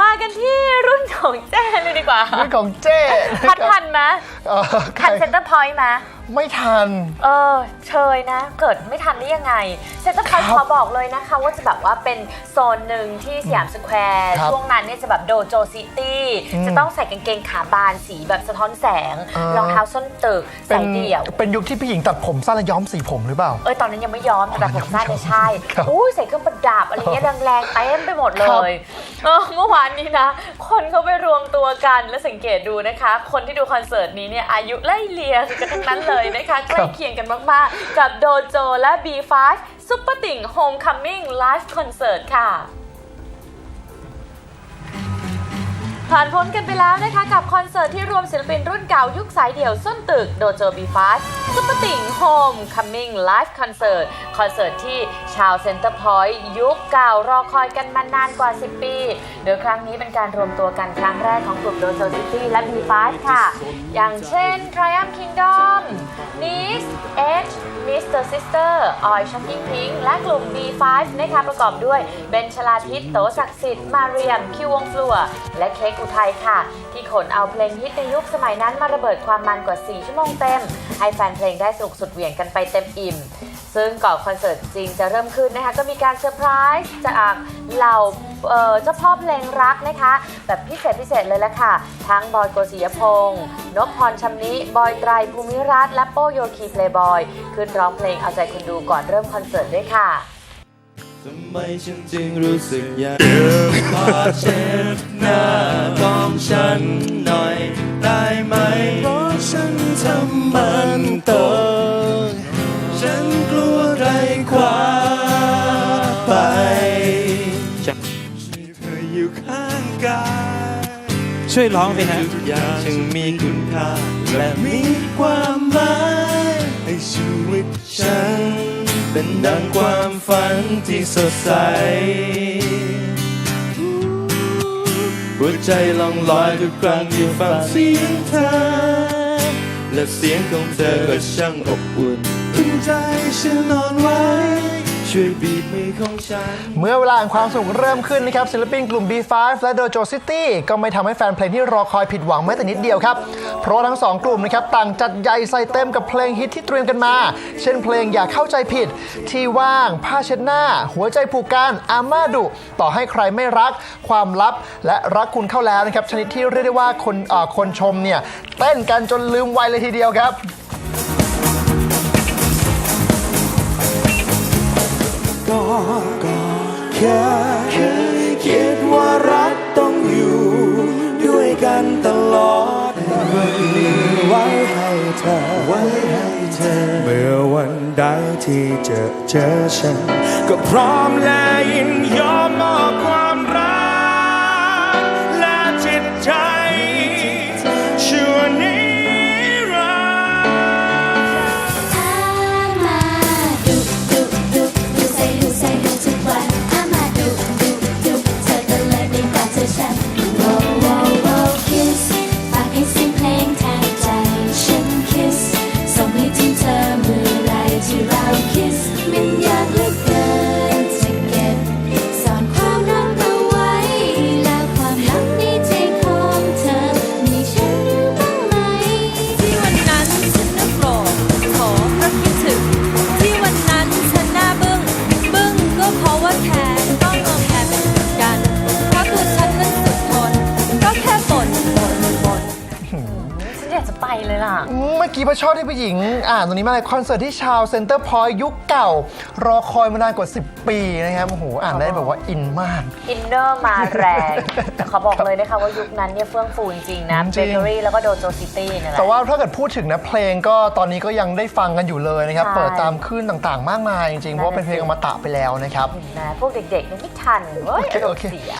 มากันที่รุ่นของเจ้เลยดีกว่าเรื่องของเจ้ทันทันไหมเอ่อใครทันเซ็นเตอร์พอยต์ไหม ไม่ทัน เออเชยนะ เกิดไม่ทันได้ยังไงเซ็นเตอร์พอยต์ครัขบอบอกเลยนะคะว่าจะแบบว่าเป็นโซนหนึ่งที่สยามสแควร์ครับช่วงนั้นเนี่ยจะแบบโดโจซิตี้อืม จะต้องใส่กางเกงขาบานสีแบบสะท้อนแสงอ่ารองเท้าส้นตึกเป็ใส่นเดี่ยว เป็นยุคที่ผู้หญิงตัดผมสั้นและย้อมสีผมหรือเปล่า เอ้ยตอนนั้นยังไม่ยอมแต่แบบผมสั้นเนี่ยใช่ครับอู้ใส่เครื่องประดับอะไรเงี้ยแรงๆเต็มไปหมดเลครับยเออเมื่อวานนี้นะ คนเขาไปรวมตัวกันแล้วสังเกตดูนะคะ คนที่ดูคอนเสิร์ตนี้เนี่ยอายุไล่เลียกันทั้งนั้นเลยนะคะ ใกล้เคียงกันมากๆ กับโดโจและ B5 ซุปเปอร์ติ่ง Homecoming Live Concert ค่ะ ผ่านพ้นกันไปแล้วนะคะกับคอนเสิร์ตที่รวมศิลปินรุ่นเก่ายุคสายเดี่ยวส้นตึกโดโจบีฟาสซุปเปอร์ติ่งโฮมคัมมิ่งไลฟ์คอนเสิร์ตคอนเสิร์ตที่ชาวเซ็นเตอร์พอยต์ยุคเก่ารอคอยกันมานานกว่า 10 ปี โดยครั้งนี้เป็นการรวมตัวกันครั้งแรกของกลุ่มโดโจซิตี้และ B5 ค่ะ อย่างเช่น Triumph Kingdom Nice Edge Mr. Sister Oi Shocking Pink และกลุ่ม B5 นะคะประกอบด้วยเบนชลาทิตโตศักดิ์สิทธิ์มาเรียม คิววงฟลัว และเค้กอุทัยค่ะ ที่ขนเอาเพลงฮิตในยุคสมัยนั้นมาระเบิดความมันกว่า 4 ชั่วโมงเต็ม ให้แฟนเพลงได้สนุกสุดเหวี่ยงกันไปเต็มอิ่ม ซึ่งก่อนคอนเสิร์ตจริงจะเริ่มขึ้นนะคะก็มีการเซอร์ไพรส์จากเหล่า เจ้าพ่อเพลงรักนะคะ แบบพิเศษพิเศษเลยละค่ะ ทั้งบอยโกศิยพงศ์นพพรชำนิ บอยไตรภูมิรัตน์และโป้โยคีเพลย์บอย ขึ้นร้องเพลงเอาใจคนดูก่อนเริ่มคอนเสิร์ตด้วยค่ะทำไมฉันจึงรู้สึกอยากเดินพาเช็ดหน้ ช่วยร้องสิฮะทุกอย่างจึงมีคุณค่าและมีความหมายให้ชีวิตฉัน เป็นดังความฝันที่สดใส หัวใจล่องลอยทุกครั้งที่ฟังเสียงเธอ และเสียงของเธอก็ช่างอบอุ่นถึงใจฉันนอนไว้ ช่วยบีบมือของฉัน เมื่อเวลาแห่งความสุขเริ่มขึ้นนะครับศิลปินกลุ่ม B5 และ Dojo City ก็ไม่ทำให้แฟนเพลงที่รอคอยผิดหวังแม้แต่นิดเดียวครับ เพราะทั้งสองกลุ่มนะครับต่างจัดใหญ่ใส่เต็มกับเพลงฮิตที่เตรียมกันมา เช่นเพลงอย่าเข้าใจผิด ที่ว่าง ผ้าเช็ดหน้า หัวใจผูกกันอาม่าดุต่อให้ใครไม่รัก ความลับและรักคุณเข้าแล้วนะครับชนิดที่เรียกได้ว่าคนเอ่อคนชมเนี่ยเต้นกันจนลืมวัยเลยทีเดียวครับ ก็แค่เคยคิดว่ารักต้องอยู่ด้วยกันตลอดไว้ให้เธอไว้ให้เธอ เมื่อวันใดที่เจอเจอฉัน ก็พร้อมและยินยอมมอบความ อยากจะไปเลยล่ะ เมื่อกี้พระชอบที่ผู้หญิง อ่านตรงนี้มาเลยคอนเสิร์ตที่ชาวเซ็นเตอร์พอยต์ยุคเก่า รอคอยมานานกว่า 10 ปีนะครับโอ้โหอ่านได้แบบว่าอินมาก อินเนอร์มาแรง แต่เขาบอกเลยนะคะว่ายุคนั้นเนี่ยเฟื่องฟูจริงๆนะจริเบงเกอรี่แล้วก็โดโจซิตี้นี่นแหละ แต่ว่าถ้าเกิดพูดถึงนะเพลงก็ตอนนี้ก็ยังได้ฟังกันอยู่เลยนะครับ ใช่ เปิดตามคลื่นต่างๆ มากมายจริงๆเพราะว่าเป็นเพลงอมตะไปแล้วนะครับ นะพวกเด็กๆเนี่ยไม่ทันเว้ยโอเคโอเค เสีย